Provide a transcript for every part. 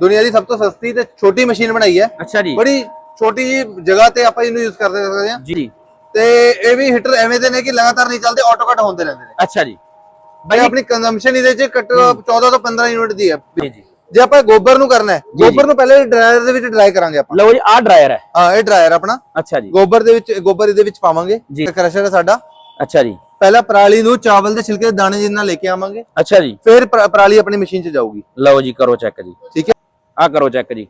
ਦੁਨੀਆ ਦੀ ਸਭ ਤੋਂ ਸਸਤੀ ਤੇ ਛੋਟੀ ਮਸ਼ੀਨ ਬਣਾਈ ਹੈ। ਅੱਛਾ ਜੀ। ਬੜੀ ਛੋਟੀ ਜੀ ਜਗ੍ਹਾ ਤੇ ਆਪਾਂ ਇਹਨੂੰ ਯੂਜ਼ ਕਰ ਸਕਦੇ ਹਾਂ। ਜੀ। ਤੇ ਇਹ ਵੀ ਹੀਟਰ ਐਵੇਂ ਦੇ ਨੇ ਕਿ ਲਗਾਤਾਰ ਨਹੀਂ ਚੱਲਦੇ ਆਟੋ ਕੱਟ ਹੁੰਦੇ ਰਹਿੰਦੇ ਨੇ। ਅੱਛਾ ਜੀ। ਬਈ ਆਪਣੀ ਕੰਜ਼ੰਪਸ਼ਨ ਇਹਦੇ ਚ ਘੱਟ 14 ਤੋਂ 15 ਯੂਨਿਟ ਦੀ ਹੈ। ਜੀ ਜੀ। ਜੇ ਆਪਾਂ ਗੋਬਰ ਨੂੰ ਕਰਨਾ ਹੈ ਗੋਬਰ ਨੂੰ ਪਹਿਲੇ ਡਰਾਇਰ ਦੇ ਵਿੱਚ ਡਰਾਈ ਕਰਾਂਗੇ ਆਪਾਂ। ਲਓ ਜੀ ਆਹ ਡਰਾਇਰ ਹੈ। ਹਾਂ ਇਹ ਡਰਾਇਰ ਆਪਣਾ। ਅੱਛਾ ਜੀ। ਗੋਬਰ ਦੇ ਵਿੱਚ ਗੋਬਰ ਇਹਦੇ ਵਿੱਚ ਪਾਵਾਂਗੇ। ਕ੍ਰਸ਼ਰ ਹੈ ਸਾਡਾ। ਅੱਛਾ ਜੀ। ਪਹਿਲਾਂ ਪਰਾਲੀ ਨੂੰ ਚਾਵਲ ਦੇ ਛਿਲਕੇ ਦੇ ਦਾਣੇ ਜਿੰਨਾ ਲੈ ਕੇ ਆਵਾਂਗੇ। ਅੱਛਾ ਜੀ। ਫਿਰ ਪਰਾਲੀ ਆਪਣੀ ਮਸ਼ੀਨ 'ਚ ਜਾਊਗੀ। ਲਓ ਜੀ ਕਰੋ ਚੈੱਕ ਜੀ। ਠੀਕ ਹੈ। ਆਹ ਕਰੋ ਚੈੱਕ ਜੀ।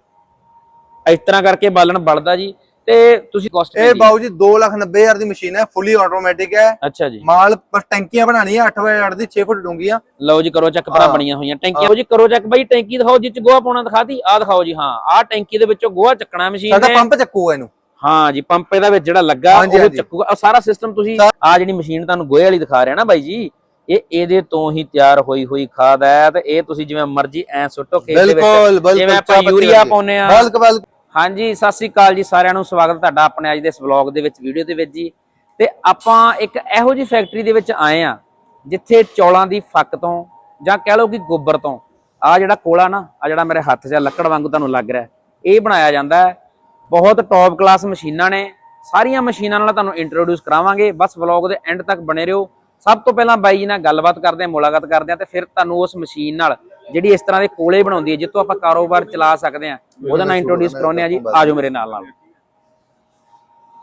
ਇਸ ਤਰ੍ਹਾਂ ਕਰਕੇ ਬਾਲਣ ਬਲਦਾ ਜੀ। ਤੇ ਤੁਸੀਂ ਕਾਸਟ ਇਹ ਬਾਊ ਜੀ 290000 ਦੀ ਮਸ਼ੀਨ ਹੈ ਫੁੱਲੀ ਆਟੋਮੈਟਿਕ ਹੈ। ਅੱਛਾ ਜੀ। ਮਾਲ ਪਰ ਟੈਂਕੀਆਂ ਬਣਾਉਣੀਆਂ 8 ਬਾਈ 8 ਦੀ 6 ਫੁੱਟ ਡੂੰਘੀਆਂ। ਲਓ ਜੀ ਕਰੋ ਚੈੱਕ ਭਰਾ ਬਣੀਆਂ ਹੋਈਆਂ ਟੈਂਕੀਆਂ। ਲਓ ਜੀ ਕਰੋ ਚੈੱਕ ਬਾਈ ਟੈਂਕੀ ਦਿਖਾਓ ਜਿੱਚ ਗੋਹਾ ਪਾਉਣਾ ਦਿਖਾਤੀ ਆਹ ਦਿਖਾਓ ਜੀ ਹਾਂ। ਆਹ ਟੈਂਕੀ ਦੇ ਵਿੱਚੋਂ ਗੋਹਾ ਚੱਕਣਾ ਮਸ਼ੀਨ ਸਾਡਾ ਪੰਪ ਚੱਕੂਗਾ ਇਹਨੂੰ। ਹਾਂ ਜੀ ਪੰਪ ਇਹਦਾ ਵਿੱਚ ਜਿਹੜਾ ਲੱਗਾ ਉਹ। ਚੱਕੂਗਾ। ਸਾਰਾ ਸਿਸਟਮ ਤੁਸੀਂ ਆ ਜਿਹੜੀ ਮਸ਼ੀਨ ਤੁਹਾਨੂੰ ਗੋਹੇ ਵਾਲੀ ਦਿਖਾ ਰਿਹਾ ਨਾ ਬਾਈ ਜੀ ਇਹ ਇਹਦੇ ਤੋਂ ਹੀ ਤਿਆਰ ਹੋਈ ਹੋਈ ਖਾਦ ਹੈ ਤੇ ਇਹ ਤੁਸੀਂ ਜਿਵੇਂ ਮਰਜ਼ੀ ਐ ਸੁੱਟੋ ਖੇਤ ਦੇ ਵਿੱਚ। ਜਿਵੇਂ ਆਪਾਂ ਯੂਰੀਆ। ਪਾਉਨੇ ਆ ਬਲਕ ਬਲਕ ਹਾਂਜੀ ਸਤਿ ਸ੍ਰੀ ਅਕਾਲ ਜੀ ਸਾਰਿਆਂ ਨੂੰ। ਸਵਾਗਤ ਤੁਹਾਡਾ ਆਪਣੇ ਅੱਜ ਦੇ ਇਸ ਵਲੌਗ ਦੇ ਵਿੱਚ ਵੀਡੀਓ ਦੇ ਵਿੱਚ ਜੀ। ਤੇ ਆਪਾਂ ਇੱਕ ਇਹੋ ਜੀ ਫੈਕਟਰੀ ਦੇ ਵਿੱਚ ਆਏ ਆ ਜਿੱਥੇ ਚੌਲਾਂ ਦੀ ਫੱਕ ਤੋਂ ਜਾਂ ਕਹਿ ਲਓ ਕਿ ਗੋਬਰ ਤੋਂ ਆ ਜਿਹੜਾ ਕੋਲਾ ਨਾ ਆ ਜਿਹੜਾ ਮੇਰੇ ਹੱਥ 'ਚ ਲੱਕੜ ਵਾਂਗੂ ਤੁਹਾਨੂੰ ਲੱਗ ਰਿਹਾ ਇਹ ਬਣਾਇਆ ਜਾਂਦਾ ਹੈ। ਬਹੁਤ ਟੌਪ ਕਲਾਸ ਮਸ਼ੀਨਾਂ ਨੇ। ਸਾਰੀਆਂ ਮਸ਼ੀਨਾਂ ਨਾਲ ਤੁਹਾਨੂੰ ਇੰਟਰੋਡਿਊਸ ਕਰਾਵਾਂਗੇ। ਬਸ ਵਲੌਗ ਦੇ ਐਂਡ ਤੱਕ ਬਣੇ ਰਹੋ। ਸਭ ਤੋਂ ਪਹਿਲਾਂ ਬਾਈ ਜੀ ਨਾਲ ਗੱਲਬਾਤ ਕਰਦੇ ਹਾਂ ਮੁਲਾਕਾਤ ਕਰਦੇ ਹਾਂ ਤੇ ਫਿਰ ਤੁਹਾਨੂੰ ਉਸ ਮਸ਼ੀਨ ਨਾਲ ਜਿਹੜੀ ਇਸ ਤਰ੍ਹਾਂ ਦੇ ਕੋਲੇ ਬਣਾਉਂਦੀ ਹੈ ਜਿੱਥੋਂ ਆਪਾਂ ਕਾਰੋਬਾਰ ਚਲਾ ਸਕਦੇ ਹਾਂ ਉਹਦਾ ਨਾਲ ਇੰਟਰੋਡਿਊਸ ਕਰਾਉਂਦੇ ਆ ਜੀ। ਆਜੋ ਮੇਰੇ ਨਾਲ ਨਾਲ।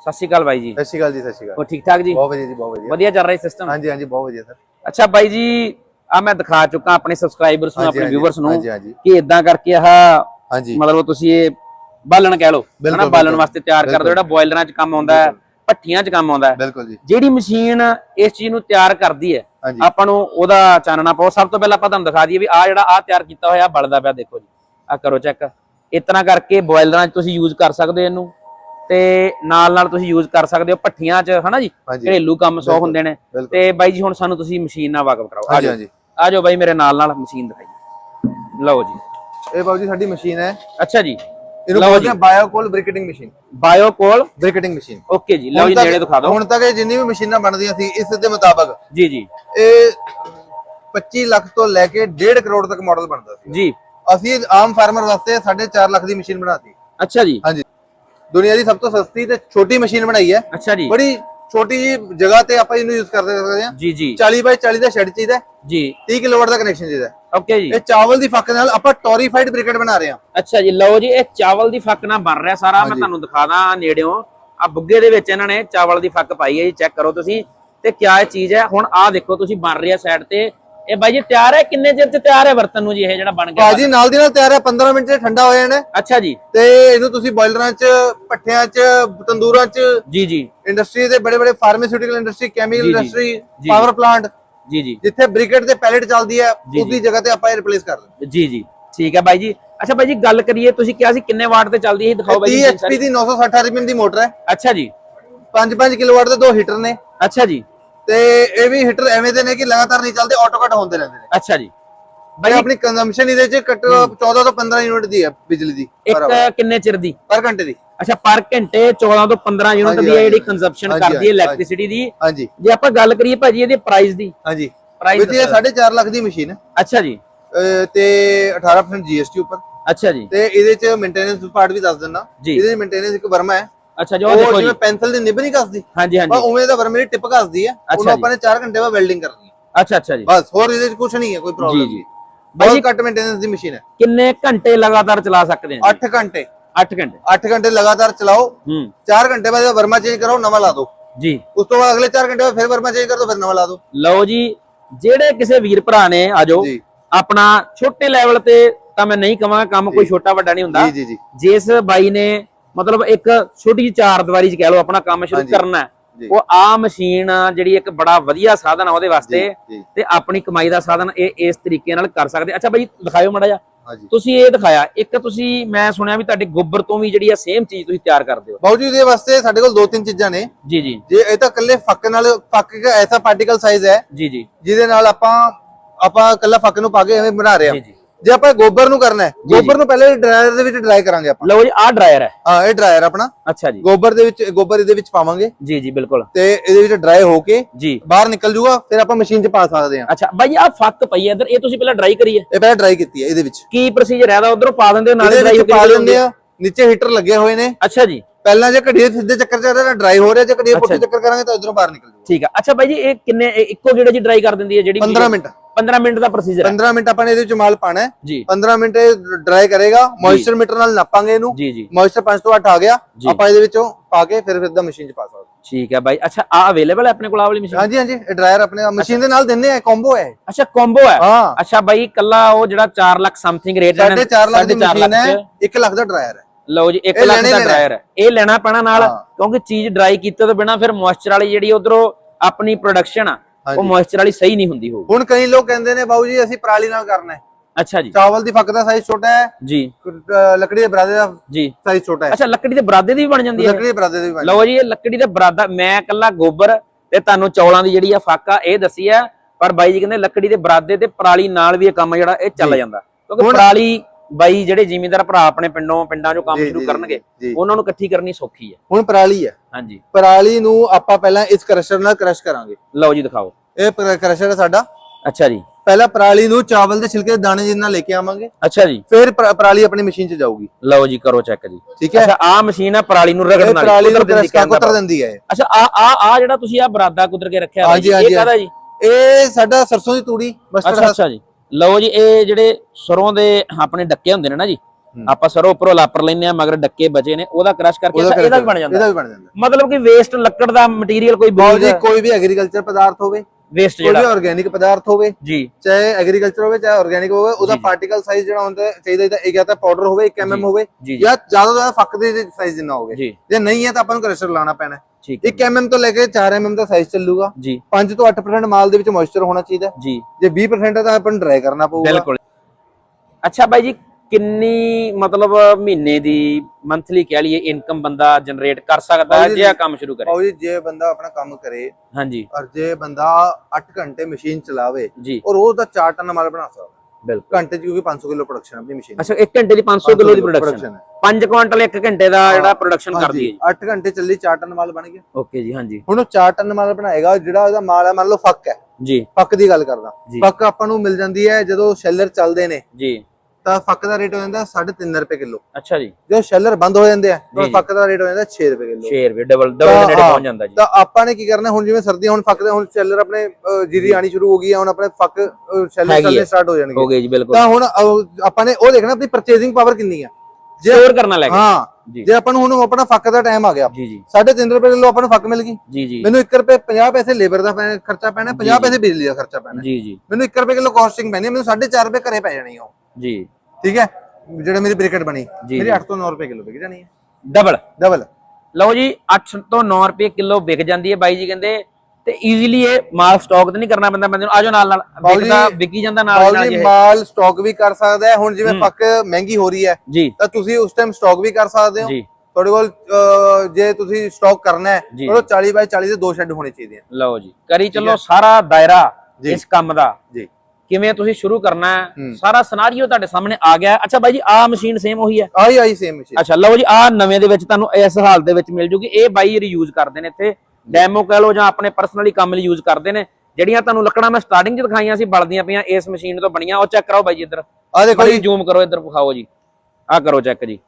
ਸਤਿ ਸ਼੍ਰੀ ਅਕਾਲ ਬਾਈ ਜੀ। ਸਤਿ ਸ਼੍ਰੀ ਅਕਾਲ ਜੀ ਸਤਿ ਸ਼੍ਰੀ ਅਕਾਲ। ਹੋ ਠੀਕ ਠਾਕ ਜੀ? ਬਹੁਤ ਵਧੀਆ ਜੀ ਬਹੁਤ ਵਧੀਆ। ਵਧੀਆ ਚੱਲ ਰਿਹਾ ਸਿਸਟਮ ਹਾਂਜੀ ਹਾਂਜੀ ਬਹੁਤ ਵਧੀਆ ਸਰ। ਅੱਛਾ ਬਾਈ ਜੀ ਆ ਮੈਂ ਦਿਖਾ ਚੁੱਕਾ ਆਪਣੇ ਸਬਸਕ੍ਰਾਈਬਰਸ ਨੂੰ ਆਪਣੇ ਹਾਂਜੀ, ਵਿਊਵਰਸ ਨੂੰ। ਕਿ ਇਦਾਂ ਕਰਕੇ ਆਹ ਹਾਂਜੀ। ਮਤਲਬ ਤੁਸੀਂ ਇਹ ਬਾਲਣ ਕਹਿ ਲਓ। ਬਿਲਕੁਲ, ਹਨਾ ਬਾਲਣ। ਵਾਸਤੇ ਤਿਆਰ ਕਰਦੇ ਹੋ ਜਿਹੜਾ ਬੋਇਲਰਾਂ 'ਚ ਕੰਮ ਆਉਂਦਾ ਹੈ ਭੱਠੀਆਂ 'ਚ ਕੰਮ ਆਉਂਦਾ ਹੈ। ਬਿਲਕੁਲ ਜੀ। ਜਿਹੜੀ ਮਸ਼ੀਨ ਇਸ ਚੀਜ਼ ਨੂੰ ਤਿਆਰ ਕਰਦੀ ਹੈ ਹਾਂਜੀ। ਆਪਾਂ ਨੂੰ ਉਹਦਾ ਚਾਨਣਾ ਪਾਓ। ਸਭ ਤੋਂ ਪਹਿਲਾਂ ਆਪਾਂ ਤੁਹਾਨੂੰ ਦਿਖਾ ਦਈਏ ਵੀ ਆ ਜਿਹੜਾ ਆ ਤਿਆਰ ਕੀਤਾ ਹੋਇਆ ਬਲਦਾ ਪਿਆ ਦੇਖੋ ਜੀ। ਆ ਕਰੋ ਚੈੱਕ। ਇਤਨਾ ਕਰਕੇ ਬੋਇਲਰਾਂ 'ਚ ਤੁਸੀਂ ਯੂਜ਼ ਕਰ ਸਕਦੇ ਹੋ ਇਹਨੂੰ। ਤੇ ਨਾਲ ਨਾਲ ਤੁਸੀਂ ਯੂਜ਼ ਕਰ ਸਕਦੇ ਹੋ ਭੱਠੀਆਂ 'ਚ ਹਨਾ ਜੀ? ਹਾਂਜੀ। ਘਰੇਲੂ ਕੰਮ ਸੌ ਹੁੰਦੇ ਨੇ। ਬਿਲਕੁਲ। ਤੇ ਬਾਈ ਜੀ ਹੁਣ ਸਾਨੂੰ ਤੁਸੀਂ ਮਸ਼ੀਨ ਨਾਲ ਵਾਕਫ ਕਰਾਓ। ਹਾਂਜੀ ਆਜੋ ਹਾਂਜੀ। ਆਜੋ ਬਾਈ ਮੇਰੇ ਨਾਲ ਨਾਲ ਮਸ਼ੀਨ ਦਿਖਾਈ। ਲਓ ਜੀ। ਇਹ ਬਾਬੂ ਜੀ ਸਾਡੀ ਮਸ਼ੀਨ ਹੈ। ਅੱਛਾ ਜੀ। ਇਹਨੂੰ ਲਓ ਬੋਲਦੇ ਆ ਬਾਇਓਕੋਲ ਬ੍ਰਿਕੇਟਿੰਗ ਮਸ਼ੀਨ। ਬਾਇਓ ਕੋਲ ਬ੍ਰਿਕੇਟਿੰਗ ਮਸ਼ੀਨ। ਓਕੇ ਜੀ ਲਓ ਜੀ ਨੇੜੇ ਦਿਖਾ ਦਿਓ। ਹੁਣ ਤੱਕ ਇਹ ਜਿੰਨੀ ਵੀ ਮਸ਼ੀਨਾਂ ਬਣਦੀਆਂ ਸੀ ਇਸ ਦੇ ਮੁਤਾਬਕ ਜੀ ਜੀ। ਇਹ 25 ਲੱਖ ਤੋਂ ਲੈ ਕੇ 1.5 ਕਰੋੜ ਤੱਕ ਮਾਡਲ ਬਣਦਾ ਸੀ। ਜੀ। ਅਸੀਂ ਆਮ ਫਾਰਮਰ ਵਾਸਤੇ 4.5 ਲੱਖ ਦੀ ਮਸ਼ੀਨ ਬਣਾਤੀ। ਅੱਛਾ ਜੀ। ਹਾਂਜੀ। ਦੁਨੀਆ ਦੀ ਸਭ ਤੋਂ ਸਸਤੀ ਤੇ ਛੋਟੀ ਮਸ਼ੀਨ ਬਣਾਈ ਹੈ। ਅੱਛਾ ਜੀ। ਬੜੀ ਛੋਟੀ ਜੀ ਜਗ੍ਹਾ ਤੇ ਆਪਾਂ ਇਹਨੂੰ ਯੂਜ਼ ਕਰ ਸਕਦੇ ਹਾਂ। ਜੀ ਜੀ। 40 ਬਾਈ 40 ਦਾ ਸ਼ੈਡ ਚਾਹੀਦਾ ਹੈ, ਜੀ। 30 ਕਿਲੋਵਾਟ ਦਾ ਕਨੈਕਸ਼ਨ ਚਾਹੀਦਾ ਹੈ। ਓਕੇ ਜੀ। ਇਹ ਚਾਵਲ ਦੀ ਫੱਕ ਨਾਲ ਆਪਾਂ ਟੋਰੀਫਾਈਡ ਬ੍ਰਿਕੇਟ ਬਣਾ ਰਹੇ ਹਾਂ। ਅੱਛਾ ਜੀ ਲਓ ਜੀ ਇਹ ਚਾਵਲ ਦੀ ਫੱਕ ਨਾਲ ਬਣ ਰਿਹਾ ਸਾਰਾ। ਮੈਂ ਤੁਹਾਨੂੰ ਦਿਖਾਦਾ ਨੇੜਿਓਂ। ਆ ਬੁੱਗੇ ਦੇ ਵਿੱਚ ਇਹਨਾਂ ਨੇ ਚਾਵਲ ਦੀ ਫੱਕ ਪਾਈ ਹੈ ਜੀ ਚੈੱਕ ਕਰੋ ਤੁਸੀਂ। ਤੇ ਕਿਆ ਇਹ ਚੀਜ਼ ਹੈ? ਹੁਣ ਆਹ ਦੇਖੋ ਤੁਸੀਂ ਬਣ ਰਿਹਾ ਸਾਈਡ ਤੇ। ਇਹ ਬਾਈ ਜੀ ਤਿਆਰ ਹੈ? ਕਿੰਨੇ ਚਿਰ ਚ ਤਿਆਰ ਹੈ ਵਰਤਨ ਨੂੰ ਜੀ ਇਹ ਜਿਹੜਾ ਬਣ ਗਿਆ? ਭਾਜੀ ਨਾਲ ਦੀ ਨਾਲ ਤਿਆਰ ਹੈ 15 ਮਿੰਟ 'ਚ ਠੰਡਾ ਹੋ ਜਾਣਾ ਅੱਛਾ ਜੀ। ਤੇ ਇਹਨੂੰ ਤੁਸੀਂ ਬੋਇਲਰਾਂ 'ਚ ਭੱਠਿਆਂ 'ਚ ਤੰਦੂਰਾਂ 'ਚ। ਜੀ ਜੀ। ਇੰਡਸਟਰੀ ਦੇ ਬੜੇ ਬੜੇ pharmaceutical industry chemical industry. Power plant ਜੀ ਜੀ। ਜਿੱਥੇ ਬ੍ਰਿਕੇਟ ਦੇ ਪੈਲੇਟ ਚੱਲਦੀ ਹੈ ਉਸਦੀ ਜਗ੍ਹਾ ਤੇ ਆਪਾਂ ਇਹ ਰਿਪਲੇਸ ਕਰ ਦਿੰਦੇ ਜੀ ਜੀ। ਠੀਕ ਹੈ ਬਾਈ ਜੀ। ਅੱਛਾ ਬਾਈ ਜੀ ਗੱਲ ਕਰੀਏ ਤੁਸੀਂ ਕਿਹਾ ਸੀ ਕਿੰਨੇ ਵਾਟ ਤੇ ਚੱਲਦੀ ਹੈ ਦਿਖਾਓ ਬਾਈ 30 ਜੀ HP ਦੀ 960 rpm ਦੀ ਮੋਟਰ ਹੈ। ਅੱਛਾ ਜੀ। 5-5 ਕਿਲੋਵਾਟ ਦੇ ਦੋ ਹੀਟਰ ਨੇ। ਅੱਛਾ ਜੀ। ਤੇ ਇਹ ਵੀ ਹੀਟਰ ਐਵੇਂ ਦੇ ਨੇ ਕਿ ਲਗਾਤਾਰ ਨਹੀਂ ਚੱਲਦੇ ਆਟੋ ਕੱਟ ਹੁੰਦੇ ਰਹਿੰਦੇ ਨੇ। ਅੱਛਾ ਜੀ। ਬਾਈ ਆਪਣੀ ਕੰਜ਼ੰਪਸ਼ਨ ਇਹਦੇ 'ਚ ਘੱਟ 14 ਤੋਂ 15 ਯੂਨਿਟ ਦੀ ਹੈ ਬਿਜਲੀ ਦੀ ਇੱਕ ਕਿੰਨੇ ਚਿਰ ਦੀ? ਪਰ ਘੰਟੇ ਦੀ। ਅੱਛਾ ਪਰ ਘੰਟੇ 14 ਤੋਂ 15 ਯੂਨਿਟ ਦੀ ਹੈ ਜਿਹੜੀ ਕੰਜ਼ੰਪਸ਼ਨ ਕਰਦੀ ਹੈ ਇਲੈਕਟ੍ਰਿਸਿਟੀ ਦੀ। ਹਾਂਜੀ। ਜੇ ਆਪਾਂ ਗੱਲ ਕਰੀਏ ਭਾਜੀ ਇਹਦੇ ਪ੍ਰਾਈਸ ਦੀ। ਹਾਂਜੀ। ਪ੍ਰਾਈਸ ਇਹ 4.5 ਲੱਖ ਦੀ ਮਸ਼ੀਨ ਹੈ। ਅੱਛਾ ਜੀ। ਤੇ 18% GST ਉੱਪਰ। ਅੱਛਾ ਜੀ। ਤੇ ਇਹਦੇ 'ਚ ਮੇਨਟੇਨੈਂਸ ਪਾਰਟ ਵੀ ਦੱਸ ਦਿੰਦਾ। ਜੀ। ਇਹਦੇ 'ਚ ਮੇਨਟੇਨੈਂਸ ਇੱਕ ਵਰਮਾ ਹੈ। ਅੱਛਾ ਜੀ ਦੇਖੋ ਜੀ। ਪੈਨਸਲ ਦੀ ਨਿਬ ਨਹੀਂ ਕੱਸਦੀ। ਹਾਂਜੀ ਹਾਂਜੀ। ਉਵੇਂ ਦਾ ਵਰਮੇ ਦੀ ਟਿਪ ਕੱਸਦੀ ਹੈ। ਉਹਨੂੰ ਜੀ। ਆਪਾਂ ਨੇ 4 ਘੰਟੇ ਬਾਅਦ ਵੈਲਡਿੰਗ ਕਰਨੀ ਹੈ। ਅੱਛਾ ਅੱਛਾ ਜੀ। ਬਸ ਹੋਰ ਇਹਦੇ 'ਚ ਕੁਝ ਨਹੀਂ ਹੈ ਕੋਈ ਜੀ ਜੀ ਬਹੁਤ ਘੱਟ ਮੇਨਟੇਨੈਂਸ ਦੀ ਮਸ਼ੀਨ ਹੈ। ਕਿੰਨੇ ਘੰਟੇ ਲਗਾਤਾਰ ਚਲਾ ਸਕਦੇ ਹਾਂ 8 ਘੰਟੇ। 8 ਘੰਟੇ। 8 ਘੰਟੇ ਲਗਾਤਾਰ ਚਲਾਓ। ਹੂੰ। 4 ਘੰਟੇ ਬਾਅਦ ਵਰਮਾ ਚੇਂਜ ਕਰੋ ਨਵਾਂ ਲਾ ਦਿਓ। ਜੀ। ਉਸ ਤੋਂ ਬਾਅਦ ਅਗਲੇ 4 ਘੰਟੇ ਬਾਅਦ ਫਿਰ ਵਰਮਾ ਚੇਂਜ ਕਰ ਦਿਓ ਫਿਰ ਨਵਾਂ ਲਾ ਦਿਓ। ਲਓ ਜੀ ਜਿਹੜੇ ਕਿਸੇ ਵੀਰ ਭਰਾ ਨੇ ਆਜੋ ਜੀ। ਆਪਣਾ ਛੋਟੇ ਲੈਵਲ ਤੇ ਤਾਂ ਮੈਂ ਨਹੀਂ ਕਵਾਂਗਾ ਕੰਮ ਕੋਈ ਛੋਟਾ ਵੱਡਾ ਨਹੀਂ ਹੁੰਦਾ। ਜੀ ਜੀ ਜੀ। ਜਿਸ ਬਾਈ ਨੇ ਮਤਲਬ ਇੱਕ ਛੋਟੀ ਜਿਹੀ ਚਾਰ ਦੀਵਾਰੀ 'ਚ ਕਹਿ ਲਓ ਆਪਣਾ ਕੰਮ ਸ਼ੁਰੂ ਹਾਂਜੀ। ਕਰਨਾ ਹੈ। ਉਹ ਆ ਮਸ਼ੀਨ ਜਿਹੜੀ ਇੱਕ ਬੜਾ ਵਧੀਆ ਸਾਧਨ ਆ ਉਹਦੇ ਵਾਸਤੇ ਤੇ ਆਪਣੀ ਕਮਾਈ ਦਾ ਸਾਧਨ ਇਹ ਇਸ ਤਰੀਕੇ ਨਾਲ ਕਰ ਸਕਦੇ ਅੱਛਾ ਬਾਈ ਦਿਖਾਇਓ ਮੜਾ ਜਾ ਤੁਸੀਂ ਇਹ ਦਿਖਾਇਆ ਇੱਕ ਤੁਸੀਂ ਮੈਂ ਸੁਣਿਆ ਵੀ ਤੁਹਾਡੇ ਗੋਬਰ ਤੋਂ ਵੀ ਜਿਹੜੀ ਆ ਸੇਮ ਚੀਜ਼ ਤੁਸੀਂ ਤਿਆਰ ਕਰਦੇ ਹੋ। ਬਾਊ ਜੀ ਦੇ ਵਾਸਤੇ ਸਾਡੇ ਕੋਲ ਦੋ ਤਿੰਨ ਚੀਜ਼ਾਂ ਨੇ। ਜੀ ਜੀ। ਜੇ ਇਹ ਤਾਂ ਕੱਲੇ ਫੱਕ ਨਾਲ ਫੱਕ ਇੱਕ ਐਸਾ ਪਾਰਟੀਕਲ ਸਾਈਜ਼ ਹੈ ਜੀ ਜੀ। ਜਿਹਦੇ ਨਾਲ ਆਪਾਂ ਆਪਾਂ ਕੱਲਾ ਫੱਕ ਨੂੰ ਪਾ ਕੇ ਐਵੇਂ ਬਣਾ ਰਹੇ ਹਾਂ। ਜੀ ਜੇ। ਆਪਾਂ ਗੋਬਰ ਨੂੰ ਕਰਨਾ ਹੈ ਜੀ। ਗੋਬਰ ਨੂੰ ਪਹਿਲੇ ਡਰਾਇਰ ਦੇ ਵਿੱਚ ਡਰਾਈ ਕਰਾਂਗੇ ਆਪਾਂ। ਲਓ ਜੀ ਆਹ ਡਰਾਇਰ ਹੈ। ਹਾਂ ਇਹ ਡਰਾਇਰ ਆਪਣਾ। ਅੱਛਾ ਜੀ। ਗੋਬਰ ਦੇ ਵਿੱਚ ਗੋਬਰ ਇਹਦੇ ਵਿੱਚ ਪਾਵਾਂਗੇ। ਜੀ ਜੀ ਬਿਲਕੁਲ। ਤੇ ਇਹਦੇ ਵਿੱਚ ਡਰਾਈ ਹੋ ਕੇ ਜੀ। ਬਾਹਰ ਨਿਕਲ ਜੂਗਾ ਫਿਰ ਆਪਾਂ ਮਸ਼ੀਨ 'ਚ ਪਾ ਸਕਦੇ ਹਾਂ। ਅੱਛਾ ਬਾਈ ਆਹ ਫੱਕ ਪਈ ਹੈ ਇੱਧਰ। ਇਹ ਤੁਸੀਂ ਪਹਿਲਾਂ ਡਰਾਈ ਕਰੀ ਹੈ ਇਹ ਪਹਿਲਾਂ ਡਰਾਈ ਕੀਤੀ ਹੈ ਇਹਦੇ ਵਿੱਚ। ਕੀ ਪ੍ਰੋਸੀਜਰ ਹੈ ਦਾ ਉਧਰੋਂ ਪਾ ਦਿੰਦੇ ਹੋ ਨਾਲੇ ਡਰਾਈ ਪਾ ਦਿੰਦੇ ਆ ਨੀਚੇ ਹੀਟਰ ਲੱਗੇ ਹੋਏ ਨੇ। ਅੱਛਾ ਜੀ। ਪਹਿਲਾਂ ਜੇ ਘੜੀਏ ਸਿੱਧੇ ਚੱਕਰ ਚੱਲ ਰਿਹਾ ਡਰਾਈ ਹੋ ਰਿਹਾ। ਜੇ ਘੜੀਏ ਪੁੱਠੇ। ਚੱਕਰ ਕਰਾਂਗੇ ਤਾਂ ਇਧਰੋਂ ਬਾਹਰ ਨਿਕਲ ਜੂਗਾ। ਠੀਕ ਆ। ਅੱਛਾ ਬਾਈ ਜੀ ਇਹ ਕਿੰਨੇ ਇੱਕੋ ਗੇੜੇ ਚ ਡਰਾਈ ਕਰ ਦਿੰਦੀ ਹੈ ਜਿਹੜੀ 15 ਮਿੰਟ। 15 ਮਿੰਟ ਦਾ ਪ੍ਰੋਸੀਜਰ ਹੈ। 15 ਮਿੰਟ ਆਪਾਂ ਨੇ ਇਹਦੇ ਵਿੱਚ ਮਾਲ ਪਾਣਾ ਹੈ। ਜੀ। 15 ਮਿੰਟ ਇਹ ਡਰਾਈ ਕਰੇਗਾ। ਮੋਇਸਚਰ ਮੀਟਰ ਨਾਲ ਨਾਪਾਂਗੇ ਇਹਨੂੰ। ਜੀ ਜੀ। ਮੋਇਸਚਰ 5 ਤੋਂ 8 ਆ ਗਿਆ। ਆਪਾਂ ਇਹਦੇ ਵਿੱਚੋਂ ਪਾ ਕੇ ਫਿਰ ਫਿਰ ਦਾ ਮਸ਼ੀਨ 'ਚ ਪਾ ਸਕਦੇ ਠੀਕ ਹੈ ਬਾਈ। ਅੱਛਾ ਆ ਅਵੇਲੇਬਲ ਹੈ ਆਪਣੇ ਕੋਲ ਆ ਵਾਲੀ ਮਸ਼ੀਨ ਹਾਂਜੀ ਹਾਂਜੀ। ਇਹ ਡਰਾਇਰ ਆਪਣੇ ਮਸ਼ੀਨ ਦੇ ਨਾਲ ਦਿੰਨੇ ਆ ਕੰਬੋ ਹੈ ਅੱਛਾ ਕੰਬੋ ਹੈ? ਹਾਂ। ਅੱਛਾ ਬਾਈ ਕੱਲਾ ਉਹ ਜਿਹੜਾ 4 ਲੱਖ ਸਮਥਿੰਗ ਰੇਟ 4.5 ਲੱਖ ਦੀ ਮਸ਼ੀਨ ਹੈ। 1 ਲੱਖ ਦਾ ਡਰਾਇਰ ਹੈ। ਲਓ ਜੀ 1 ਇਹ ਲੱਖ ਹੀ ਦਾ ਡਰਾਇਰ ਹੈ। ਇਹ ਲੈਣਾ ਪੈਣਾ ਨਾਲ ਹਾਂ। ਕਿਉਂਕਿ ਚੀਜ਼ ਡਰਾਈ ਕੀਤੇ ਤੋਂ ਬਿਨਾ ਫਿਰ ਮੋਇਸਚਰ ਵਾਲੀ ਜਿਹੜੀ ਉਧਰੋਂ ਆਪਣੀ ਪ੍ਰੋਡਕਸ਼ਨ ਆ ਉਹ। ਮੋਇਸਚਰ ਵਾਲੀ ਸਹੀ ਨਹੀਂ ਹੁੰਦੀ ਹੋਊਗੀ। ਹੁਣ ਕਈ ਲੋਕ ਕਹਿੰਦੇ ਨੇ ਬਾਬੂ ਜੀ ਅਸੀਂ ਪਰਾਲੀ ਨਾਲ ਕਰਨਾ ਹੈ। ਅੱਛਾ ਜੀ। ਚਾਵਲ ਦੀ ਫੱਕ ਦਾ ਸਾਈਜ਼ ਛੋਟਾ ਹੈ ਜੀ। ਲੱਕੜੀ ਦੇ ਬਰਾਦੇ ਦਾ ਜੀ। ਸਾਈਜ਼ ਛੋਟਾ ਹੈ। ਅੱਛਾ ਲੱਕੜੀ ਦੇ ਬਰਾਦੇ ਦੀ ਵੀ ਬਣ ਜਾਂਦੀ ਹੈ। ਲੱਕੜੀ ਦੇ ਬਰਾਦੇ ਦੇ ਵੀ ਬਣ ਲਓ ਜੀ ਇਹ ਲੱਕੜੀ ਦਾ ਬਰਾਦਾ ਮੈਂ ਕੱਲਾ ਗੋਬਰ ਤੇ ਤੁਹਾਨੂੰ ਚੌਲਾਂ ਦੀ ਜਿਹੜੀ ਆ ਫਾਕਾ ਇਹ ਦੱਸੀ ਆ। ਪਰ ਬਾਈ ਜੀ ਕਹਿੰਦੇ ਲੱਕੜੀ ਦੇ ਬਰਾਦੇ ਤੇ ਪਰਾਲੀ ਨਾਲ ਵੀ ਇਹ ਕੰਮ ਜਿਹੜਾ ਇਹ ਚੱਲ ਜਾਂਦਾ। ਕਿਉਂਕਿ ਪਰਾਲੀ ਬਾਈ ਜਿਹੜੇ ਜ਼ਿਮੀਂਦਾਰ ਭਰਾ ਆਪਣੇ ਪਿੰਡੋਂ ਪਿੰਡਾਂ 'ਚੋਂ ਕੰਮ ਸ਼ੁਰੂ ਕਰਨਗੇ। ਉਹਨਾਂ ਨੂੰ ਇਕੱਠੀ ਕਰਨੀ ਸੌਖੀ ਹੈ। ਹੁਣ ਪਰਾਲੀ ਹੈ। ਹਾਂਜੀ। ਪਰਾਲੀ ਨੂੰ ਆਪਾਂ ਪਹਿਲਾਂ ਇਸ ਕ੍ਰਸ਼ਰ ਨਾਲ ਕ੍ਰਸ਼ ਕਰਾਂਗੇ। ਲਓ ਜੀ ਦਿਖਾਓ। ਇਹ ਕ੍ਰਸ਼ਰ ਹੈ ਸਾਡਾ। ਅੱਛਾ ਜੀ। ਪਹਿਲਾਂ ਪਰਾਲੀ ਨੂੰ ਚਾਵਲ ਦੇ ਛਿਲਕੇ ਦੇ ਦਾਣੇ ਜਿੰਨਾ ਲੈ ਕੇ ਆਵਾਂਗੇ। ਅੱਛਾ ਜੀ। ਫਿਰ ਪਰ- ਪਰਾਲੀ ਆਪਣੀ ਮਸ਼ੀਨ 'ਚ ਜਾਊਗੀ। ਲਓ ਜੀ ਕਰੋ ਚੈੱਕ ਜੀ। ਠੀਕ ਹੈ? ਅੱਛਾ ਆ ਮਸ਼ੀਨ ਆ ਪਰਾਲੀ ਨੂੰ ਰਗੜਨ ਵਾਲੀ। ਪਰਾਲੀ ਨੂੰ ਕੁਤਰ ਦਿੰਦੀ ਹੈ। ਅੱਛਾ ਆ ਆ ਆ ਜਿਹੜਾ ਤੁਸੀਂ ਆ ਬਰਾਦਾ ਕੁਤਰ ਕੇ ਰੱਖਿਆ ਇਹ ਕਾਹਦਾ ਜੀ? ਇਹ ਸਾਡਾ ਸਰਸੋਂ ਦੀ ਤੂੜੀ ਮਸਟਰਡ ਅੱਛਾ ਜੀ। ਲਓ ਜੀ ਇਹ ਜਿਹੜੇ ਸਰੋਂ ਦੇ ਆਪਣੇ ਡੱਕੇ ਹੁੰਦੇ ਨੇ ਨਾ ਜੀ ਆਪਾਂ ਸਰੋਂ ਉੱਪਰੋਂ ਲਾਪਰ ਲੈਂਦੇ ਆ ਮਗਰ ਡੱਕੇ ਬਚੇ ਨੇ ਉਹਦਾ ਕ੍ਰਸ਼ ਕਰਕੇ ਇਹਦਾ ਵੀ ਬਣ ਜਾਂਦਾ। ਇਹਦਾ ਵੀ ਬਣ ਜਾਂਦਾ। ਮਤਲਬ ਕਿ ਵੇਸਟ ਲੱਕੜ ਦਾ ਮਟੀਰੀਅਲ ਕੋਈ ਬਾਉ ਜੀ ਕੋਈ ਵੀ ਐਗਰੀਕਲਚਰ ਪਦਾਰਥ ਹੋਵੇ ਵੇਸਟ ਕੋਈ ਜਿਹੜਾ। ਆਰਗੇਨਿਕ ਪਦਾਰਥ ਹੋਵੇ ਜੀ। ਚਾਹੇ ਐਗਰੀਕਲਚਰ ਹੋਵੇ ਚਾਹੇ ਆਰਗੇਨਿਕ ਹੋਵੇ ਉਹਦਾ ਪਾਰਟੀਕਲ ਸਾਈਜ਼ ਜਿਹੜਾ ਹੁੰਦਾ ਚਾਹੀਦਾ ਤਾਂ ਇਹ ਜਾਂ ਤਾਂ ਪਾਊਡਰ ਹੋਵੇ 1 mm ਹੋਵੇ ਜੀ ਜ਼ਿਆਦਾ ਤੋਂ ਜ਼ਿਆਦਾ ਫੱਕ ਦੇ ਸਾਈਜ਼ ਜਿੰਨਾ ਹੋਵੇ। ਜੀ। ਨਹੀਂ ਹੈ ਤਾਂ ਆਪਾਂ ਨੂੰ ਕ੍ਰਸ਼ਰ ਲਾਣਾ ਪੈਣਾ। ਠੀਕ ਹੈ 1 mm ਤੋਂ ਲੈ ਕੇ 4 mm ਦਾ ਸਾਈਜ਼ ਚੱਲੂਗਾ। ਜੀ। 5 ਤੋਂ 8% ਮਾਲ ਦੇ ਵਿੱਚ ਮੋਇਸਚਰ ਹੋਣਾ ਚਾਹੀਦਾ। ਜੀ। ਜੇ 20% ਹੈ ਤਾਂ ਆਪਾਂ ਨੂੰ ਡਰਾਈ ਕਰਨਾ ਪਊਗਾ। ਬਿਲਕੁਲ। ਅੱਛਾ ਬਾਈ ਜੀ ਕਿੰਨੀ ਮਤਲਬ ਮਹੀਨੇ ਦੀ ਮੰਥਲੀ ਕਹਿ ਲਈਏ ਇਨਕਮ ਬੰਦਾ ਜਨਰੇਟ ਕਰ ਸਕਦਾ ਹੈ ਜੀ, ਆ ਕੰਮ ਸ਼ੁਰੂ ਕਰੇ? ਜੀ ਜੇ ਬੰਦਾ ਆਪਣਾ ਕੰਮ ਕਰੇ ਹਾਂਜੀ। ਔਰ ਜੇ ਬੰਦਾ 8 ਘੰਟੇ ਮਸ਼ੀਨ ਚਲਾਵੇ ਔਰ ਰੋਜ਼ ਦਾ 4 ਟਨ ਮਾਲ ਬਣਾ ਸਕਦਾ। ਬਿਲਕੁਲ। ਘੰਟੇ ਚ ਕਿਉਂਕਿ 500 ਕਿਲੋ ਪ੍ਰੋਡਕਸ਼ਨ ਆਪਣੀ ਮਸ਼ੀਨ ਅੱਛਾ 1 ਘੰਟੇ ਦੀ 500 ਕਿਲੋ ਦੀ ਪ੍ਰੋਡਕਸ਼ਨ ਹੈ। 5 ਕੁਇੰਟਲ 1 ਘੰਟੇ ਦਾ ਜਿਹੜਾ ਪ੍ਰੋਡਕਸ਼ਨ ਕਰਦੀ ਹੈ ਜੀ। 8 ਘੰਟੇ ਚੱਲੀ 4 ਟਨ ਮਾਲ ਬਣ ਗਿਆ। ਓਕੇ ਜੀ ਹਾਂਜੀ। ਹੁਣ ਉਹ 4 ਟਨ ਮਾਲ ਬਣਾਏਗਾ ਜਿਹੜਾ ਉਹਦਾ ਮਾਲ ਹੈ ਮੰਨ ਲਓ ਫੱਕ ਹੈ। ਜੀ। ਫੱਕ ਦੀ ਗੱਲ ਕਰਦਾ। ਫੱਕ ਆਪਾਂ ਨੂੰ ਮਿਲ ਜਾਂਦੀ ਹੈ ਜਦੋਂ ਸ਼ੈਲਰ ਚੱਲਦੇ ਨੇ। ਜੀ। ਤਾਂ ਫੱਕ ਦਾ ਰੇਟ ਹੋ ਜਾਂਦਾ 3.5 ਰੁਪਏ ਕਿਲੋ। ਅੱਛਾ ਜੀ। ਜਦੋਂ ਸ਼ੈਲਰ ਬੰਦ ਹੋ ਜਾਂਦੇ ਆ ਤਾਂ ਜੀ, ਫੱਕ ਦਾ ਰੇਟ ਹੋ ਜਾਂਦਾ 6 ਰੁਪਏ ਕਿਲੋ। ਸ਼ੇਰ ਵੀ ਡਬਲ ਡਬਲ ਦੇ ਨੇੜੇ ਪਹੁੰਚ ਜਾਂਦਾ ਜੀ। ਤਾਂ ਆਪਾਂ ਨੇ ਕੀ ਕਰਨਾ ਹੁਣ ਜਿਵੇਂ ਸਰਦੀਆਂ ਹੁਣ ਫੱਕ ਦੇ ਹੁਣ ਸ਼ੈਲਰ ਆਪਣੇ ਜੀਰੀ ਆਣੀ ਸ਼ੁਰੂ ਹੋ ਗਈ ਹੈ ਹੁਣ ਆਪਣੇ ਫੱਕ ਸ਼ੈਲਰ ਚੱਲਣੇ। ਸਟਾਰਟ ਹੋ ਜਾਣਗੇ। ਹੋ ਗਏ ਜੀ ਬਿਲਕੁਲ। ਤਾਂ ਹੁਣ ਆਪਾਂ ਨੇ ਉਹ ਦੇਖਣਾ ਆਪਣੀ ਪਰਚੇਸਿੰਗ ਪਾਵਰ ਕਿੰਨੀ ਆ। ਸਟੋਰ ਕਰਨਾ ਲੈ ਕੇ। ਹਾਂ ਜੀ। ਜੇ ਆਪਾਂ ਨੂੰ ਹੁਣ ਆਪਣਾ ਫੱਕ ਦਾ ਟਾਈਮ ਆ ਗਿਆ ਜੀ ਜੀ। 3.5 ਰੁਪਏ ਕਿਲੋ ਆਪਾਂ ਨੂੰ ਫੱਕ ਮਿਲ ਗਈ। ਜੀ ਜੀ। ਮੈਨੂੰ 1 ਰੁਪਏ 50 ਪੈਸੇ ਲੇਬਰ ਦਾ ਖਰਚਾ ਪੈਣਾ 50 ਪੈਸੇ ਬਿਜਲੀ ਦਾ ਖਰਚਾ ਪੈਣਾ। ਜੀ ਜੀ। ਮੈਨੂੰ 1 ਰੁਪਏ ਕਿਲੋ ਕਾਸਟਿੰਗ ਪੈਣੀ ਮੈਨੂੰ 4.5 ਰੁਪਏ ਘਰੇ ਪੈ ਜਾਣੀ ਆ ਉਹ। ਜੀ। ਠੀਕ ਹੈ? ਜਿਹੜੇ ਮੇਰੀ ਬ੍ਰਿਕਟ ਬਣੀ। ਜੀ, ਮੇਰੀ ਜੀ। 8 ਤੋਂ 9 ਰੁਪਏ ਕਿਲੋ ਵਿਕ ਜਾਣੀ ਹੈ। ਡਬਲ ਡਬਲ ਲਓ ਜੀ 8 ਤੋਂ 9 ਰੁਪਏ ਕਿਲੋ ਵਿਕ ਜਾਂਦੀ ਹੈ ਬਾਈ ਜੀ ਕਹਿੰਦੇ। ਤੇ ਈਜ਼ੀਲੀ ਇਹ ਮਾਲ ਸਟਾਕ ਤੇ ਨਹੀਂ ਕਰਨਾ ਪੈਂਦਾ ਬੰਦੇ ਨੂੰ। ਆਜੋ ਨਾਲ ਨਾਲ। ਬਾਊ ਜੀ, ਵਿਕਦਾ ਵਿਕੀ ਜਾਂਦਾ ਨਾਲ ਨਾਲ ਜੀ ਜੇ ਮਾਲ ਸਟਾਕ ਵੀ ਕਰ ਸਕਦਾ ਹੈ। ਹੁਣ ਜਿਵੇਂ ਫੱਕ ਮਹਿੰਗੀ ਹੋ ਰਹੀ ਹੈ ਜੀ। ਤਾਂ ਤੁਸੀਂ ਉਸ ਟਾਈਮ ਸਟਾਕ ਵੀ ਕਰ ਸਕਦੇ ਹੋ। ਜੀ। ਤੁਹਾਡੇ ਕੋਲ ਅਹ, ਜੇ ਤੁਸੀਂ ਸਟਾਕ ਕਰਨਾ ਹੈ ਜੀ। ਤਾਂ 40 ਬਾਈ 40 ਦੇ ਦੋ ਸ਼ੈੱਡ ਹੋਣੇ ਚਾਹੀਦੇ ਆ। ਲਓ ਜੀ। ਕਰੀ ਚੱਲੋ ਸਾਰਾ ਦਾਇਰਾ ਜੀ। ਇਸ ਕੰਮ ਦਾ। ਜੀ। ਕਿਵੇਂ ਤੁਸੀਂ ਸ਼ੁਰੂ ਕਰਨਾ ਹੈ। ਸਾਰਾ ਸਿਨਾਰੀਓ ਤੁਹਾਡੇ ਸਾਹਮਣੇ ਆ ਗਿਆ। ਅੱਛਾ ਬਾਈ ਜੀ ਆਹ ਮਸ਼ੀਨ ਸੇਮ ਉਹੀ ਹੈ। ਆਹੀ ਆਹੀ ਸੇਮ ਮਸ਼ੀਨ ਅੱਛਾ ਲਓ ਜੀ ਆਹ ਨਵੇਂ ਦੇ ਵਿੱਚ ਤੁਹਾਨੂੰ ਇਸ ਹਾਲ ਦੇ ਵਿੱਚ ਮਿਲ ਜੂਗੀ। ਇਹ ਬਾਈ ਰਿਯੂਜ਼ ਕਰਦੇ ਨੇ ਇੱਥੇ। ਡੈਮੋ ਕਹਿ ਲਓ ਜਾਂ ਆਪਣੇ ਪਰਸਨਲੀ ਕੰਮ ਲਈ ਯੂਜ਼ ਕਰਦੇ ਨੇ। ਜਿਹੜੀਆਂ ਤੁਹਾਨੂੰ ਲੱਕੜਾਂ ਮੈਂ ਸਟਾਰਟਿੰਗ 'ਚ ਦਿਖਾਈਆਂ ਸੀ ਬਲਦੀਆਂ ਪਈਆਂ ਇਸ ਮਸ਼ੀਨ ਤੋਂ ਬਣੀਆਂ। ਉਹ ਚੈੱਕ ਕਰਾਓ ਬਾਈ ਜੀ ਇੱਧਰ। ਆ ਦੇਖੋ ਜੀ। ਜ਼ੂਮ ਕਰੋ ਇੱਧਰ ਵਿਖਾਓ ਜੀ। ਆਹ ਕਰੋ ਚੈੱਕ ਜੀ।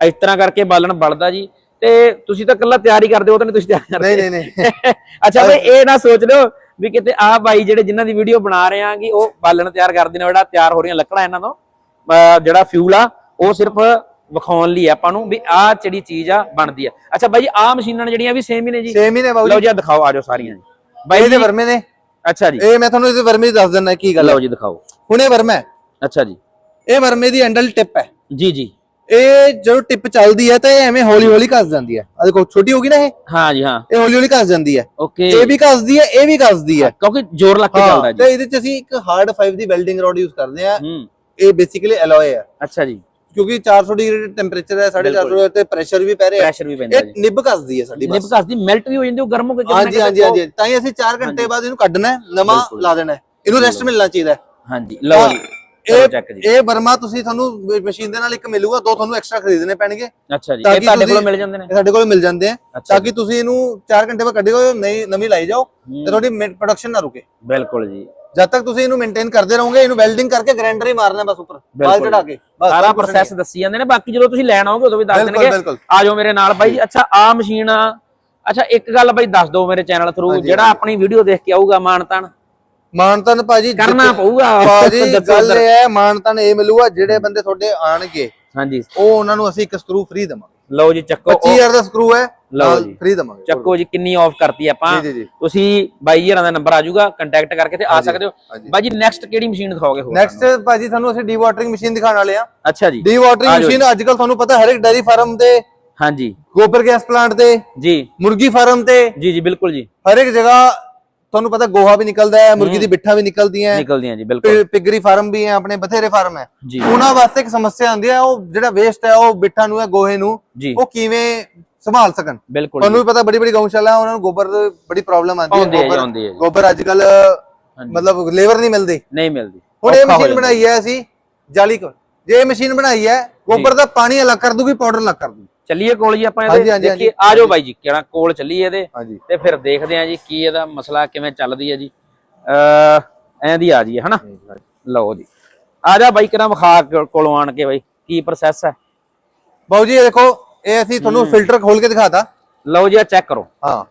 ਇਸ ਤਰ੍ਹਾਂ ਕਰਕੇ ਬਾਲਣ ਬਲਦਾ ਜੀ। ਤੇ ਤੁਸੀਂ ਤਾਂ ਇਕੱਲਾ ਤਿਆਰੀ ਕਰਦੇ ਹੋ ਤਾਂ ਨਹੀਂ ਤੁਸੀਂ ਤਿਆਰ ਕਰਦੇ। ਨਹੀਂ ਨਹੀਂ। ਨਹੀਂ ਅੱਛਾ ਬਈ ਇਹ ਨਾ ਸੋਚ ਲਿਓ। ਵੀ ਕਿਤੇ ਆਹ ਬਾਈ ਜਿਹੜੇ ਜਿਨ੍ਹਾਂ ਦੀ ਵੀਡੀਓ ਬਣਾ ਰਹੇ ਆ ਕਿ ਉਹ ਬਾਲਣ ਤਿਆਰ ਕਰਦੇ ਨੇ ਜਿਹੜਾ ਤਿਆਰ ਹੋ ਰਹੀਆਂ ਲੱਕੜਾਂ ਇਹਨਾਂ ਤੋਂ ਜਿਹੜਾ ਫਿਊਲ ਆ ਉਹ ਸਿਰਫ ਵਿਖਾਉਣ ਲਈ ਆ ਆਪਾਂ ਨੂੰ ਵੀ ਆਹ ਜਿਹੜੀ ਚੀਜ਼ ਆ ਬਣਦੀ ਆ। ਅੱਛਾ ਬਾਈ ਆਹ ਮਸ਼ੀਨਾਂ ਜਿਹੜੀਆਂ ਵੀ ਸੇਮ ਹੀ ਨੇ ਜੀ? ਸੇਮ ਹੀ ਨੇ ਬਾਬੂ ਲਓ ਜੀ ਦਿਖਾਓ ਆਜੋ ਸਾਰੀਆਂ ਜੀ। ਬਾਈ ਇਹਦੇ ਵਰਮੇ ਨੇ। ਅੱਛਾ ਜੀ। ਇਹ ਮੈਂ ਤੁਹਾਨੂੰ ਇਹਦੇ ਵਰਮੇ ਦੀ ਦੱਸ ਦਿੰਦਾ ਕੀ ਗੱਲ ਲਓ ਜੀ ਦਿਖਾਓ। ਹੁਣ ਇਹ ਵਰਮਾ ਹੈ। ਅੱਛਾ ਜੀ। ਇਹ ਵਰਮੇ ਦੀ ਹੈਂਡਲ ਟਿਪ ਹੈ। ਜੀ ਜੀ। ਇਹ ਜਦੋਂ ਟਿਪ ਚੱਲਦੀ ਹੈ ਤਾਂ ਇਹ ਐਵੇਂ ਹੌਲੀ ਹੌਲੀ ਘਸ ਜਾਂਦੀ ਹੈ ਆ ਦੇਖੋ ਛੋਟੀ ਹੋ ਗਈ ਨਾ ਇਹ? ਹਾਂ ਜੀ ਹਾਂ। ਇਹ ਹੌਲੀ ਹੌਲੀ ਘਸ ਜਾਂਦੀ ਹੈ ਓਕੇ। ਇਹ ਵੀ ਘਸਦੀ ਹੈ ਇਹ ਵੀ ਘਸਦੀ ਹੈ ਕਿਉਂਕਿ ਜ਼ੋਰ ਲੱਗ ਕੇ ਚੱਲਦਾ ਹਾਂ ਜੀ। ਤੇ ਇਹਦੇ ਚ ਅਸੀਂ ਇੱਕ ਹਾਰਡ 5 ਦੀ ਵੈਲਡਿੰਗ ਰੋਡ ਯੂਜ਼ ਕਰਦੇ ਆ। ਹੂੰ। ਇਹ ਬੇਸਿਕਲੀ ਐਲੋਏ ਹੈ ਅੱਛਾ ਜੀ। ਕਿਉਂਕਿ 400 ਡਿਗਰੀ ਟੈਂਪਰੇਚਰ ਹੈ 450 ਤੇ ਪ੍ਰੈਸ਼ਰ ਵੀ ਪੈ ਰਿਹਾ। ਪ੍ਰੈਸ਼ਰ ਵੀ ਪੈਂਦਾ ਜੀ। ਇਹ ਨਿੱਬ ਘਸਦੀ ਹੈ ਸਾਡੀ ਨਿਪ ਬਸ। ਘਸਦੀ ਮੈਲਟ ਵੀ ਹੋ ਜਾਂਦੀ ਉਹ ਗਰਮ ਹੋ ਕੇ ਹਾਂਜੀ ਹਾਂਜੀ ਹਾਂਜੀ। ਤਾਂ ਹੀ ਅਸੀਂ 4 ਘੰਟੇ ਬਾਅਦ ਇਹਨੂੰ ਕੱਢਣਾ ਹੈ ਨਵਾਂ। ਲਾ ਦੇਣਾ। ਹੈ ਇਹਨੂੰ ਰੈਸਟ ਮਿਲਣਾ ਚਾਹੀਦਾ। ਹਾਂਜੀ ਲਓ ਜੀ। ਇਹ ਬਰਮਾ ਤੁਸੀਂ ਤੁਹਾਨੂੰ ਮਸ਼ੀਨ ਦੇ ਨਾਲ ਇੱਕ ਮਿਲੂਗਾ ਦੋ ਤੁਹਾਨੂੰ ਐਕਸਟਰਾ ਖਰੀਦਣੇ ਪੈਣਗੇ। ਅੱਛਾ ਜੀ। ਇਹ ਤੁਹਾਡੇ ਕੋਲੋਂ ਮਿਲ ਜਾਂਦੇ ਨੇ? ਸਾਡੇ ਕੋਲ ਮਿਲ ਜਾਂਦੇ ਆ। ਤਾਂ ਕਿ ਤੁਸੀਂ ਇਹਨੂੰ 4 ਘੰਟੇ ਬਾਅਦ ਕੱਢਿਓ ਨਈ ਨਵੀਂ ਲਾਈ ਜਾਓ ਤੇ ਤੁਹਾਡੀ ਪ੍ਰੋਡਕਸ਼ਨ ਨਾ ਰੁਕੇ। ਬਿਲਕੁਲ ਜੀ। ਜਦ ਤੱਕ ਤੁਸੀਂ ਇਹਨੂੰ ਮੇਨਟੇਨ ਕਰਦੇ ਰਹੋਗੇ ਇਹਨੂੰ ਵੈਲਡਿੰਗ ਕਰਕੇ ਗ੍ਰਾਈਂਡਰ ਹੀ ਮਾਰਨਾ ਬਸ ਉੱਪਰ ਬਾਲ। ਚੜਾ ਕੇ। ਬਸ ਸਾਰਾ ਨਹੀਂ। ਪ੍ਰੋਸੈਸ ਦੱਸੀ ਜਾਂਦੇ ਨੇ ਬਾਕੀ ਜਦੋਂ ਤੁਸੀਂ ਲੈਣ ਆਓਗੇ ਉਦੋਂ ਵੀ ਦੱਸ ਦੇਣਗੇ। ਆ ਜਾਓ ਮੇਰੇ ਨਾਲ ਬਾਈ ਅੱਛਾ ਆ ਮਸ਼ੀਨ ਅੱਛਾ ਇੱਕ ਗੱਲ ਬਾਈ ਦੱਸ ਦਿਓ ਮੇਰੇ ਚੈਨਲ ਥਰੂ ਜਿਹੜਾ ਆਪਣੀ ਵੀਡੀਓ ਦੇਖ ਕੇ ਆਊਗਾ ਮਾਨਤਾਨ ਮਾਨਤਨ ਭਾਜੀ ਕਰਨਾ ਪਊਗਾ। ਭਾਜੀ ਗੱਲ। ਇਹ ਹੈ ਮਾਨਤਨ ਇਹ ਮਿਲੂਗਾ ਜਿਹੜੇ ਬੰਦੇ ਤੁਹਾਡੇ ਆਣਗੇ ਹਾਂਜੀ। ਉਹ ਉਹਨਾਂ ਨੂੰ ਅਸੀਂ ਇੱਕ ਸਕਰੂ ਫ੍ਰੀ ਦਵਾਂਗੇ। ਲਓ ਜੀ ਚੱਕੋ 25000 ਦਾ ਸਕਰੂ ਹੈ ਲਓ ਜੀ। ਫ੍ਰੀ ਦਵਾਂਗੇ। ਚੱਕੋ ਜੀ ਕਿੰਨੀ ਆਫ ਕਰਤੀ ਆਪਾਂ। ਤੁਸੀਂ ਬਾਈ ਦਾ ਨੰਬਰ ਆ ਜਾਊਗਾ ਕੰਟੈਕਟ ਕਰਕੇ ਤੇ ਆ ਸਕਦੇ ਹੋ। ਹਾਂਜੀ। ਬਾਈ ਜੀ ਨੈਕਸਟ ਕਿਹੜੀ ਮਸ਼ੀਨ ਦਿਖਾਓਗੇ ਹੋਰ? ਨੈਕਸਟ ਭਾਜੀ ਤੁਹਾਨੂੰ ਅਸੀਂ ਡੀਵਾਟਰਿੰਗ ਮਸ਼ੀਨ ਦਿਖਾਉਣ ਵਾਲੇ ਆ ਅੱਛਾ ਜੀ। ਜਾਓ ਮਸ਼ੀਨ ਅੱਜ ਕੱਲ ਤੁਹਾਨੂੰ ਪਤਾ ਹਰ ਇੱਕ ਡੈਰੀ ਫਾਰਮ ਤੇ ਹਾਂਜੀ। ਗੋਬਰ ਗੈਸ ਪਲਾਂਟ ਤੇ ਜੀ। ਮੁਰਗੀ ਫਾਰਮ ਤੇ ਜੀ ਜੀ ਬਿਲਕੁਲ ਜੀ। ਹਰ ਇੱਕ ਜਗ੍ਹਾ ਤੁਹਾਨੂੰ ਪਤਾ ਗੋਹਾ ਵੀ ਨਿਕਲਦਾ ਹੈ ਮੁਰਗੀ ਦੀ ਬਿੱਠਾ ਵੀ ਨਿਕਲਦੀਆਂ ਹੈ। ਨਿਕਲਦੀਆਂ ਜੀ ਬਿਲਕੁਲ। ਪਿਗਰੀ ਫਾਰਮ ਵੀ ਹੈ ਆਪਣੇ ਬਥੇਰੇ ਫਾਰਮ ਹੈ। ਉਹਨਾਂ ਵਾਸਤੇ ਇੱਕ ਸਮੱਸਿਆ ਆਉਂਦੀ ਹੈ ਉਹ ਜਿਹੜਾ ਵੇਸਟ ਹੈ ਉਹ ਬਿੱਠਾ ਨੂੰ ਹੈ ਗੋਹੇ ਨੂੰ ਉਹ ਕਿਵੇਂ ਸੰਭਾਲ ਸਕਣ? ਬਿਲਕੁਲ ਤੁਹਾਨੂੰ ਵੀ ਪਤਾ ਬੜੀ ਬੜੀ ਗਊਸ਼ਾਲਾ ਉਹਨਾਂ ਨੂੰ ਗੋਬਰ ਦੀ ਬੜੀ ਪ੍ਰੋਬਲਮ ਆਉਂਦੀ ਹੈ। ਗੋਬਰ ਅੱਜ ਕੱਲ। ਮਤਲਬ ਲੇਬਰ ਨਹੀਂ ਮਿਲਦੀ। ਨਹੀਂ ਮਿਲਦੀ। ਹੁਣ ਇਹ ਮਸ਼ੀਨ। ਬਣਾਈ ਹੈ ਅਸੀਂ ਜਾਲੀ ਕੋ ਜੇ ਇਹ ਮਸ਼ੀਨ ਬਣਾਈ ਹੈ ਗੋਬਰ ਦਾ ਪਾਣੀ ਅਲੱਗ ਕਰ ਦੂਗੀ ਪਾਊਡਰ ਅਲੱਗ ਕਰ ਦੂਗੀ। ਚੱਲੀਏ ਕੋਲ ਜੀ ਆਪਾਂ ਇਹਦੇ ਦੇਖੀਏ ਆ ਜਾਓ ਬਾਈ ਜੀ ਕਿਹੜਾ ਕੋਲ ਚੱਲੀਏ ਇਹਦੇ ਤੇ ਫਿਰ ਦੇਖਦੇ ਆਂ ਜੀ ਕੀ ਇਹਦਾ ਮਸਲਾ ਕਿਵੇਂ ਚੱਲਦੀ ਹੈ ਜੀ। ਅ ਐਂ ਦੀ ਆ ਜੀ ਹਨਾ? ਲਓ ਜੀ। ਆ ਜਾ ਬਾਈ ਕਿਰਾਂ ਵਿਖਾ ਕੋਲੋਂ ਆਣ ਕੇ ਬਾਈ ਕੀ ਪ੍ਰੋਸੈਸ ਹੈ? ਬਾਊ ਜੀ ਇਹ ਦੇਖੋ ਇਹ ਅਸੀਂ ਤੁਹਾਨੂੰ ਫਿਲਟਰ ਖੋਲ ਕੇ ਦਿਖਾਤਾ। ਲਓ ਜੀ ਆ ਚੈੱਕ ਕਰੋ। ਹਾਂ।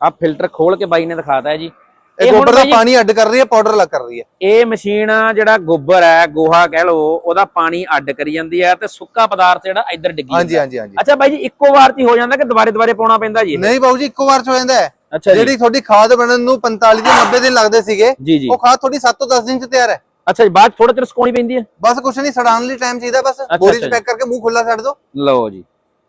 ਆ ਫਿਲਟਰ ਖੋਲ ਕੇ ਬਾਈ ਨੇ ਦਿਖਾਤਾ ਹੈ ਜੀ। ਇਹ ਗੋਬਰ ਦਾ ਪਾਣੀ ਅੱਡ ਕਰ ਰਹੀ ਹੈ ਪਾਊਡਰ ਅਲੱਗ ਕਰ ਰਹੀ ਹੈ। ਇਹ ਮਸ਼ੀਨ ਜਿਹੜਾ ਗੋਬਰ ਹੈ ਗੋਹਾ ਕਹਿ ਲਓ ਉਹਦਾ ਪਾਣੀ ਅੱਡ ਕਰੀ ਜਾਂਦੀ ਹੈ ਤੇ ਸੁੱਕਾ ਪਦਾਰਥ ਜਿਹੜਾ ਇੱਧਰ ਡਿੱਗੀ ਹਾਂਜੀ। ਹਾਂਜੀ ਹਾਂਜੀ। ਅੱਛਾ ਬਾਈ ਜੀ ਇੱਕੋ ਵਾਰ ਚ ਹੀ ਜਾਂਦਾ ਕਿ ਦੁਬਾਰੇ ਦੁਬਾਰੇ ਪਾਉਣਾ ਪੈਂਦਾ ਜੀ ਨਹੀਂ ਬਾਊ ਜੀ ਇੱਕੋ ਵਾਰ ਚ ਹੋ ਜਾਂਦਾ ਹੈ। ਅੱਛਾ ਜਿਹੜੀ ਤੁਹਾਡੀ ਖਾਦ ਬਣਨ ਨੂੰ 45 ਤੋਂ 90 ਦਿਨ ਲੱਗਦੇ ਸੀਗੇ ਉਹ ਖਾਦ ਤੁਹਾਡੀ 7 ਤੋਂ 10 ਦਿਨ ਚ ਤਿਆਰ ਹੈ। ਅੱਛਾ ਜੀ ਬਾਅਦ ਥੋੜਾ ਚਿਰ ਸੁਕਾਉਣੀ ਪੈਂਦੀ ਹੈ? ਬਸ ਕੁਛ ਨਹੀਂ ਸੜਾਉਣ ਲਈ ਟਾਈਮ ਚਾਹੀਦਾ ਬਸ। ਬੋਰੀ ਚ ਪੈਕ ਕਰਕੇ ਮੂੰਹ ਖੁੱਲਾ ਛੱਡ ਦਿਓ। ਲਓ ਜੀ।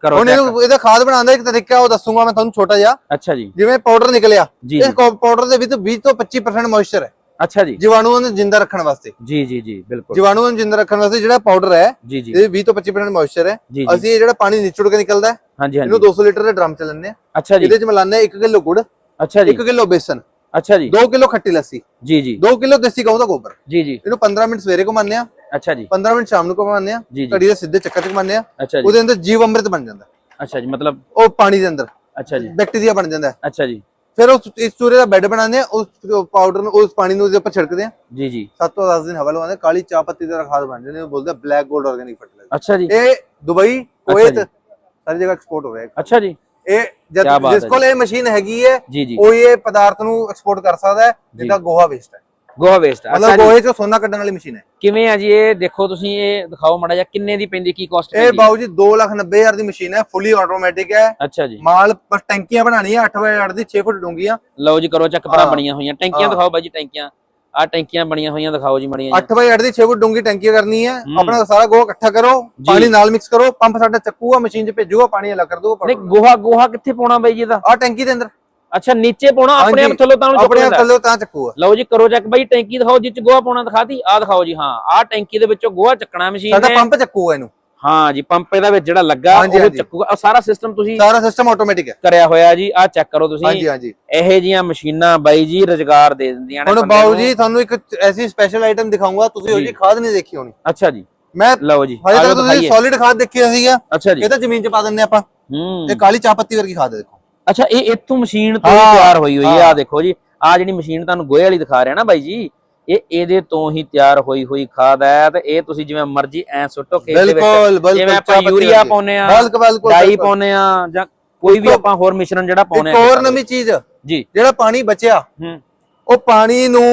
ਕਰੋ ਹੁਣ। ਇਹਨੂੰ ਇਹਦਾ ਖਾਦ ਬਣਾਉਣ ਦਾ ਇੱਕ ਤਰੀਕਾ ਉਹ ਦੱਸੂਗਾ ਮੈਂ ਤੁਹਾਨੂੰ ਛੋਟਾ ਜਿਹਾ। ਅੱਛਾ ਜੀ। ਜਿਵੇਂ ਪਾਊਡਰ ਨਿਕਲਿਆ ਇਸ ਪਾਊਡਰ ਦੇ ਵਿੱਚ 20 ਤੋਂ 25% ਮੋਇਸਚਰ ਹੈ। ਅੱਛਾ ਜੀ। ਜੀਵਾਣੂਆਂ ਨੂੰ ਜਿੰਦਾ ਰੱਖਣ ਵਾਸਤੇ। ਜੀ ਜੀ ਜੀ ਬਿਲਕੁਲ। ਜੀਵਾਣੂਆਂ ਨੂੰ ਜਿੰਦਾ ਰੱਖਣ ਵਾਸਤੇ ਜਿਹੜਾ ਪਾਊਡਰ ਹੈ ਇਹ 20 ਤੋਂ 25% ਮੋਇਸਚਰ ਹੈ। ਅਸੀਂ ਇਹ ਜਿਹੜਾ ਪਾਣੀ ਨਿਚੜ ਕੇ ਨਿਕਲਦਾ ਹੈ ਹਾਂਜੀ ਇਹਨੂੰ ਹਾਂਜੀ 200 ਲੀਟਰ ਦੇ ਡਰਮ ਚ ਲੈਂਦੇ ਆ ਅੱਛਾ ਜੀ। ਇਹਦੇ ਚ ਮਿਲਾਉਂਦੇ 1 ਕਿਲੋ ਗੁੜ ਅੱਛਾ ਜੀ। 1 ਕਿਲੋ ਬੇਸਨ ਅੱਛਾ ਜੀ। 2 ਕਿਲੋ ਖੱਟੀ ਲੱਸੀ ਜੀ ਜੀ। 2 ਕਿਲੋ ਦੇਸੀ ਗਊ ਦਾ ਗੋਬਰ। ਜੀ ਜੀ। ਇਹਨੂੰ 15 ਮਿੰਟ ਸਵੇਰੇ ਘੁਮਾਉਂਦੇ ਆ ਅੱਛਾ ਜੀ। 15 ਮਿੰਟ ਸ਼ਾਮ ਨੂੰ ਘੁਮਾਉਂਦੇ ਆ ਘੜੀ ਦੇ ਸਿੱਧੇ ਚੱਕਰ ਚ ਘੁਮਾਉਂਦੇ ਆ ਉਹਦੇ ਅੰਦਰ ਜੀਵ ਅੰਮ੍ਰਿਤ ਬਣ ਜਾਂਦਾ। ਅੱਛਾ ਜੀ ਮਤਲਬ ਉਹ ਪਾਣੀ ਦੇ ਅੰਦਰ। ਅੱਛਾ ਜੀ। ਬੈਕਟੀਰੀਆ ਬਣ ਜਾਂਦਾ। ਅੱਛਾ ਜੀ। ਫਿਰ ਉਸ ਇਸ ਚੂਰੇ ਦਾ ਬੈੱਡ ਬਣਾਉਂਦੇ ਆ ਉਸ ਪਾਊਡਰ ਨੂੰ ਉਸ ਪਾਣੀ ਨੂੰ ਉਹਦੇ ਉੱਪਰ ਛਿੜਕਦੇ ਆ ਜੀ ਜੀ। 7 ਤੋਂ 10 ਦਿਨ ਹਵਾ ਲਵਾਉਂਦੇ ਕਾਲੀ ਚਾਹ ਪੱਤੀ ਦਾ ਖਾਦ ਬਣ ਜਾਂਦੇ ਨੇ ਉਹ ਬੋਲਦੇ ਬਲੈਕ 골ਡ ਆਰਗੈਨਿਕ ਫਰਟੀਲਾਈਜ਼ਰ ਅੱਛਾ ਜੀ। ਇਹ ਦੁਬਈ। ਕੁਵੈਤ ਸਾਰੀ ਜਗ੍ਹਾ ਐਕਸਪੋਰਟ ਹੋ ਰਿਹਾ ਹੈ ਅੱਛਾ ਜੀ। ਇਹ ਜਦ ਜਿਸ ਕੋਲ ਇਹ ਮਸ਼ੀਨ ਹੈਗੀ ਹੈ ਉਹ ਇਹ ਪਦਾਰਥ ਨੂੰ ਐਕਸਪੋਰਟ ਕਰ ਸਕਦਾ ਹੈ ਜਿੱਦਾਂ ਗੋਹਾ ਵੇਸਟ ਹੈ। ਗੋਆ ਵੇਸਟ ਮਤਲਬ ਜੀ। ਗੋਹੇ ਚੋਂ ਸੋਨਾ ਕੱਢਣ ਵਾਲੀ ਮਸ਼ੀਨ ਹੈ। ਕਿਵੇਂ ਆ ਜੀ? ਇਹ ਦੇਖੋ ਤੁਸੀਂ ਇਹ ਦਿਖਾਓ ਮੜਾ ਜਿਹਾ ਕਿੰਨੇ ਦੀ ਪੈਂਦੀ ਕੀ ਕਾਸਟ ਇਹ ਬਾਊ ਜੀ 290000 ਦੀ ਮਸ਼ੀਨ ਹੈ ਫੁੱਲੀ ਆਟੋਮੈਟਿਕ ਹੈ। ਅੱਛਾ ਜੀ। ਮਾਲ ਪਰ ਟੈਂਕੀਆਂ ਬਣਾਉਣੀਆਂ 8 ਬਾਈ 8 ਦੀ 6 ਫੁੱਟ ਡੂੰਘੀਆਂ। ਲਓ ਜੀ ਕਰੋ ਚੱਕ ਹਾਂ। ਬਣੀਆਂ ਹੋਈਆਂ। ਟੈਂਕੀਆਂ। ਦਿਖਾਓ ਬਾਈ ਜੀ ਟੈਂਕੀਆਂ। ਆ ਟੈਂਕੀਆਂ ਬਣੀਆਂ ਹੋਈਆਂ ਦਿਖਾਓ ਜੀ ਮੜੀਆਂ 8 ਬਾਈ 8 ਦੀ 6 ਫੁੱਟ ਡੂੰਘੀ ਟੈਂਕੀ ਕਰਨੀ ਹੈ। ਆਪਣਾ ਸਾਰਾ ਗੋਹਾ ਇਕੱਠਾ ਕਰੋ ਪਾਣੀ ਨਾਲ ਮਿਕਸ ਕਰੋ ਪੰਪ ਸਾਡਾ ਚੱਕੂਗਾ ਮਸ਼ੀਨ 'ਚ ਭੇਜੂਗਾ ਪਾਣੀ ਅਲੱਗ ਕਰ ਦੂਗਾ ਨਹੀਂ ਗੋਹਾ ਗੋਹਾ ਕਿੱਥੇ ਪਾਉਣਾ ਬਾਈ ਜੀ ਇਹਦਾ? ਆ ਟੈਂਕੀ ਦੇ ਅੰਦਰ। ਅੱਛਾ ਨੀਚੇ ਪਾਉਣਾ ਆਪਣੇ ਆਪ। ਥੱਲੋਂ ਤਾਂ ਆਪਣੇ ਆਪ ਥੱਲੇ ਤਾਂ ਚੱਕੂਗਾ ਲਓ ਜੀ ਕਰੋ ਚੈੱਕ ਬਾਈ ਟੈਂਕੀ ਦਿਖਾਓ ਜਿੱਚ ਗੋਹਾ ਪਾਉਣਾ ਦਿਖਾਤੀ ਆ ਦਿਖਾਓ ਜੀ ਹਾਂ ਆ ਟੈਂਕੀ ਦੇ ਵਿੱਚੋਂ ਗੋਹਾ ਚੱਕਣਾ ਮਸ਼ੀਨ ਸਾਡਾ ਪੰਪ ਚੱਕੂਗਾ ਇਹਨੂੰ। ਹਾਂ ਜੀ ਪੰਪ ਇਹਦਾ ਵਿੱਚ ਜਿਹੜਾ ਲੱਗਾ ਉਹ। ਚੱਕੂਗਾ। ਸਾਰਾ ਸਿਸਟਮ ਤੁਸੀਂ ਸਾਰਾ ਸਿਸਟਮ ਆਟੋਮੈਟਿਕ ਹੈ ਕਰਿਆ ਹੋਇਆ ਜੀ ਆ ਚੈੱਕ ਕਰੋ ਤੁਸੀਂ। ਹਾਂਜੀ ਹਾਂਜੀ। ਇਹੋ ਜੀਆਂ ਮਸ਼ੀਨਾਂ ਬਾਈ ਜੀ ਰੁਜ਼ਗਾਰ ਦੇ ਦਿੰਦੀਆਂ ਨੇ ਹੁਣ ਬਾਊ। ਜੀ ਤੁਹਾਨੂੰ ਇੱਕ ਐਸੀ ਸਪੈਸ਼ਲ ਆਈਟਮ ਦਿਖਾਉਂਗਾ ਤੁਸੀਂ ਉਹ ਜੀ। ਜੀ ਖਾਦ ਨਹੀਂ ਦੇਖੀ ਹੋਣੀ। ਅੱਛਾ ਜੀ। ਮੈਂ ਲਓ ਜੀ ਹਜੇ ਤੱਕ ਤੁਸੀਂ। ਸੋਲਿਡ ਖਾਦ ਦੇਖੀ ਸੀਗਾ। ਅੱਛਾ ਜੀ। ਇਹ ਤਾਂ ਜ਼ਮੀਨ 'ਚ ਪਾ ਦਿੰਦੇ ਆਪਾਂ। ਹੂੰ। ਇਹ ਕਾਲੀ ਚਾਹ ਪੱਤੀ ਵਰਗੀ ਖਾਦ ਦੇਖੋ। ਅੱਛਾ ਇਹ ਇੱਥੋਂ ਮਸ਼ੀਨ ਤੋਂ ਹੀ ਹਾਂ, ਤਿਆਰ ਹੋਈ ਹੋਈ ਹੈ। ਆ ਦੇਖੋ ਜੀ ਆ ਜਿਹੜੀ ਮਸ਼ੀਨ ਤੁਹਾਨੂੰ ਗੋਹੇ ਵਾਲੀ ਦਿਖਾ ਰਿਹਾ ਨਾ ਬਾਈ ਜੀ ਇਹ ਇਹਦੇ ਤੋਂ ਹੀ ਤਿਆਰ ਹੋਈ ਹੋਈ ਖਾਦ ਹੈ ਤੇ ਇਹ ਤੁਸੀਂ ਜਿਵੇਂ ਮਰਜ਼ੀ ਐ ਸੁੱਟੋ ਖੇਤ ਦੇ ਵਿੱਚ। ਬਿਲਕੁਲ ਬਿਲਕੁਲ ਜਿਵੇਂ ਚਾਹ ਆਪਾਂ ਪੱਤੀ ਯੂਰੀਆ ਵਰਗੀ। ਪਾਉਨੇ ਆ ਬਿਲਕੁਲ ਬਿਲਕੁਲ ਡਾਈ ਬਿਲਕੁਲ। ਪਾਉਨੇ ਆ ਜਾਂ ਕੋਈ ਵੀ ਆਪਾਂ ਹੋਰ ਮਿਸ਼ਰਣ ਜਿਹੜਾ ਪਾਉਨੇ ਇੱਕ ਹੋਰ ਨਵੀਂ ਚੀਜ਼ ਜੀ। ਜਿਹੜਾ ਪਾਣੀ ਬਚਿਆ ਹੂੰ। ਉਹ ਪਾਣੀ ਨੂੰ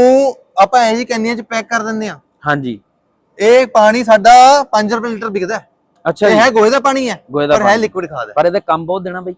ਆਪਾਂ ਇਹੋ ਜਿਹੀ ਕੈਨੀਆਂ 'ਚ ਪੈਕ ਕਰ ਦਿੰਦੇ ਆ ਹਾਂਜੀ। ਇਹ ਪਾਣੀ ਸਾਡਾ 5 ਰੁਪਏ ਲੀਟਰ ਵਿਕਦਾ ਹੈ। ਅੱਛਾ ਇਹ ਜੀ। ਹੈ ਗੋਹੇ ਦਾ ਪਾਣੀ ਹੈ ਗੋਹੇ ਦਾ ਪਰ ਹੈ ਪਾਣੀ। ਲਿਕਵਿਡ ਖਾਦ ਹੈ। ਪਰ ਇਹਦੇ ਕੰਮ ਬਹੁਤ ਦੇਣਾ ਬਾਈ।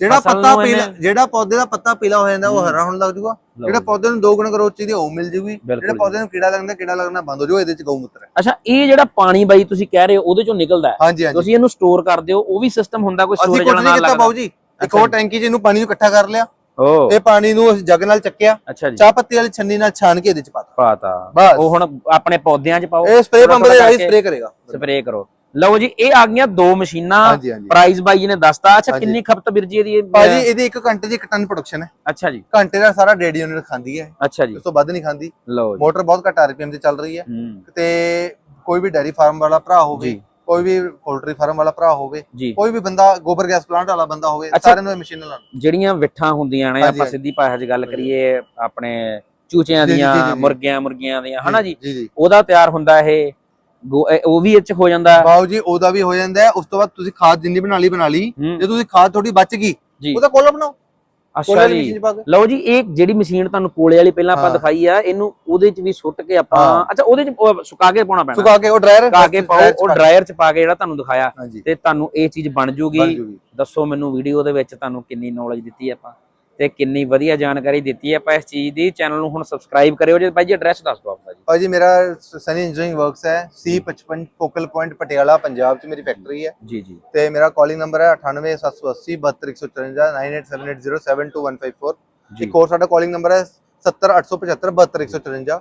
ਜਿਹੜਾ ਫਸਲ ਪੱਤਾ ਨੂੰ ਪੀਲਾ ਇਹਨੇ- ਜਿਹੜਾ ਪੌਦੇ ਦਾ ਪੱਤਾ ਪੀਲਾ ਹੋ ਜਾਂਦਾ ਉਹ ਹਰਾ ਹੋਣ ਲੱਗ ਲਓ ਜਿਹੜਾ ਜੀ। ਪੌਦੇ ਨੂੰ ਦੋ ਗੁਣ ਗਰੋਥ ਚਾਹੀਦੀ ਉਹ ਮਿਲ ਜੂਗੀ। ਬਿਲਕੁਲ ਜਿਹੜੇ ਪੌਦੇ ਨੂੰ ਕੀੜਾ ਲੱਗਦਾ ਕੀੜਾ ਲੱਗਣਾ ਬੰਦ ਹੋ ਜਾਊਗਾ ਇਹਦੇ 'ਚ ਗਊਮੂਤਰ ਹੈ। ਅੱਛਾ ਇਹ ਜਿਹੜਾ ਪਾਣੀ ਬਾਈ ਤੁਸੀਂ ਕਹਿ ਰਹੇ ਹੋ ਉਹਦੇ ਚੋਂ ਨਿਕਲਦਾ ਹੈ। ਹਾਂਜੀ ਹਾਂਜੀ। ਤੁਸੀਂ ਇਹਨੂੰ ਸਟੋਰ ਕਰਦੇ ਹੋ ਉਹ ਵੀ ਸਿਸਟਮ ਹੁੰਦਾ ਕੋਈ ਅਸੀਂ ਸਟੋਰੇਜ ਕੁਝ ਵਾਲਾ ਨਹੀਂ ਨਾਲ ਕੀਤਾ ਲੱਗਦਾ। ਬਾਊ ਜੀ। ਇੱਕ ਅੱਛਾ ਹੋਰ ਟੈਂਕੀ 'ਚ ਇਹਨੂੰ ਪਾਣੀ ਨੂੰ ਇਕੱਠਾ ਕਰ ਲਿਆ। ਓ। ਇਹ ਪਾਣੀ ਨੂੰ ਅਸੀਂ ਜੱਗ ਨਾਲ ਚੱਕਿਆ। ਅੱਛਾ ਜੀ। ਚਾਹ ਪੱਤੀ ਵਾਲੀ ਛੰਨੀ ਨਾਲ ਛਾਣ ਕੇ ਇਹਦੇ 'ਚ ਪਾਤਾ। ਪਾਤਾ। ਬਸ। ਉਹ ਹੁਣ ਆਪਣੇ ਪੌਦਿਆਂ 'ਚ ਪਾਓ। ਇਹ ਸਪਰੇ ਥੋੜ੍ਹਾ ਪੰਪ ਦੇ ਥੋੜ੍ਹਾ ਰਾਹੀਂ ਕਰਕੇ ਸਪਰੇ ਕਰੇਗਾ। ਸਪਰੇ ਕਰੋ। ਲਓ ਜੀ ਇਹ ਆ ਗਈਆਂ ਦੋ ਮਸ਼ੀਨਾਂ। ਪ੍ਰਾਈਸ ਬਾਈ ਜੀ ਨੇ ਦੱਸਤਾ। ਅੱਛਾ। ਕਿੰਨੀ ਖਪਤ ਵੀਰ ਜੀ ਇਹਦੀ ਭਾਜੀ ਇਹਦੀ ਇੱਕ ਘੰਟੇ ਦੀ ਇੱਕ ਟਨ ਪ੍ਰੋਡਕਸ਼ਨ ਹੈ। ਅੱਛਾ ਜੀ। ਘੰਟੇ ਦਾ ਸਾਰਾ ਡੇਢ ਯੂਨਿਟ ਖਾਂਦੀ ਹੈ। ਅੱਛਾ ਜੀ। ਉਸ ਤੋਂ ਵੱਧ ਨਹੀਂ ਖਾਂਦੀ। ਲਓ ਜੀ। ਮੋਟਰ ਬਹੁਤ ਘੱਟ ਆਰਪੀਐਮ ਤੇ ਚੱਲ ਰਹੀ ਹੈ। ਤੇ ਕੋਈ ਵੀ ਡੈਰੀ ਫਾਰਮ ਵਾਲਾ ਭਰਾ ਹੋਵੇ। ਕੋਈ ਵੀ ਪੋਲਟਰੀ ਫਾਰਮ ਵਾਲਾ ਭਰਾ ਹੋਵੇ ਕੋਈ ਵੀ ਬੰਦਾ ਗੋਬਰ ਗੈਸ ਪਲਾਂਟ ਵਾਲਾ ਬੰਦਾ ਹੋਵੇ। ਸਾਰਿਆਂ ਨੂੰ ਇਹ ਮਸ਼ੀਨ ਲਾਉਣ ਜਿਹੜੀਆਂ ਵਿਠਾਂ ਹੁੰਦੀਆਂ ਨੇ ਆਪਾਂ। ਸਿੱਧੀ ਭਾਸ਼ਾ 'ਚ ਗੱਲ ਕਰੀਏ ਆਪਣੇ ਚੂਚਿਆਂ ਦੀਆਂ। ਮੁਰਗੀਆਂ ਮੁਰਗੀਆਂ ਦੀਆਂ ਹਨਾ ਜੀ। ਉਹਦਾ ਤਿਆਰ ਹੁੰਦਾ ਇਹ- ਉਹ ਵੀ ਇਹ 'ਚ ਹੋ ਜਾਂਦਾ। ਬਾਉ ਜੀ ਉਹਦਾ ਵੀ ਹੋ ਜਾਂਦਾ ਉਸ ਤੋਂ ਬਾਅਦ ਤੁਸੀਂ ਖਾਦ ਜਿੰਨੀ ਬਣਾ ਲਈ ਬਣਾ ਲਈ। ਜੇ ਤੁਸੀਂ ਖਾਦ ਥੋੜੀ ਬਚ ਗਈ ਉਹਦਾ ਕੋਲਾ ਬਣਾਓ। ਅੱਛਾ ਜੀ। ਲਓ ਜੀ ਇਹ ਜਿਹੜੀ ਮਸ਼ੀਨ ਤੁਹਾਨੂੰ ਕੋਲੇ ਵਾਲੀ ਪਹਿਲਾਂ ਆਪਾਂ। ਦਿਖਾਈ ਆ ਇਹਨੂੰ ਉਹਦੇ 'ਚ ਵੀ ਸੁੱਟ ਕੇ ਆਪਾਂ। ਅੱਛਾ ਉਹਦੇ 'ਚ ਸੁਕਾ ਕੇ ਪਾਉਣਾ ਪੈਣਾ। ਸੁਕਾ ਕੇ ਉਹ ਡਰਾਇਰ ਸੁਕਾ ਕੇ ਪਾਓ ਉਹ ਡਰਾਇਰ 'ਚ ਪਾ ਕੇ ਜਿਹੜਾ ਤੁਹਾਨੂੰ ਦਿਖਾਇਆ ਤੇ ਤੁਹਾਨੂੰ ਇਹ ਚੀਜ਼ ਬਣ ਜੂਗੀ। ਦੱਸੋ ਮੈਨੂੰ ਵੀਡੀਓ ਦੇ ਵਿੱਚ ਤੁਹਾਨੂੰ ਕਿੰਨੀ ਨੌਲੇਜ ਦਿੱਤੀ ਆਪਾਂ। ਤੇ ਕਿੰਨੀ ਵਧੀਆ ਜਾਣਕਾਰੀ ਦਿੱਤੀ ਆਪਾਂ ਇਸ ਚੀਜ਼ ਦੀ ਚੈਨਲ ਨੂੰ ਹੁਣ ਸਬਸਕ੍ਰਾਈਬ ਕਰਿਓ ਜੇ। ਭਾਈ ਜੀ ਐਡਰੈਸ ਦੱਸ ਦਿਓ ਆਪਣਾ ਜੀ। ਭਾਜੀ ਮੇਰਾ ਸਨੀ ਇੰਜੀਨੀਅਰਿੰਗ ਵਰਕਸ ਹੈ। C55 focal point Patiala Punjab 'ਚ ਮੇਰੀ ਫੈਕਟਰੀ ਹੈ। ਜੀ ਜੀ। ਤੇ ਮੇਰਾ ਕਾਲਿੰਗ ਨੰਬਰ ਹੈ 98780 72154 9878072154 ਜੀ। ਇੱਕ ਹੋਰ ਸਾਡਾ ਕਾਲਿੰਗ ਨੰਬਰ ਹੈ 70875 72154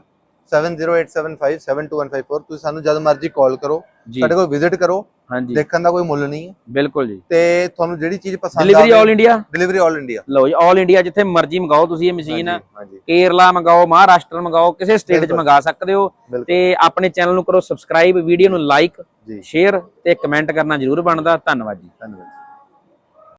7087572154 ਤੁਸੀਂ ਸਾਨੂੰ ਜਦ ਮਰਜ਼ੀ ਕਾਲ ਕਰੋ ਜੀ। ਸਾਡੇ ਕੋਲ ਵਿਜ਼ਿਟ ਕਰੋ ਹਾਂਜੀ। ਦੇਖਣ ਦਾ ਕੋਈ ਮੁੱਲ ਨਹੀਂ ਹੈ। ਬਿਲਕੁਲ ਜੀ। ਤੇ ਤੁਹਾਨੂੰ ਜਿਹੜੀ ਚੀਜ਼ ਪਸੰਦ delivery all India delivery all India ਲਓ ਜੀ ਆਲ ਇੰਡੀਆ ਜਿੱਥੇ ਮਰਜ਼ੀ ਮੰਗਾਓ ਤੁਸੀਂ ਇਹ ਮਸ਼ੀਨ ਹਾਂਜੀ ਕੇਰਲਾ ਮੰਗਾਓ ਮਹਾਰਾਸ਼ਟਰ ਮੰਗਾਓ ਕਿਸੇ ਸਟੇਟ 'ਚ ਬਿਲਕੁਲ। ਮੰਗਾ ਸਕਦੇ ਹੋ। ਬਿਲਕੁਲ। ਤੇ ਆਪਣੇ ਚੈਨਲ ਨੂੰ ਕਰੋ ਸਬਸਕ੍ਰਾਈਬ ਵੀਡੀਓ ਨੂੰ ਲਾਈਕ ਜੀ। ਸ਼ੇਅਰ ਤੇ ਕਮੈਂਟ ਕਰਨਾ ਜ਼ਰੂਰ ਬਣਦਾ। ਧੰਨਵਾਦ ਜੀ। ਧੰਨਵਾਦ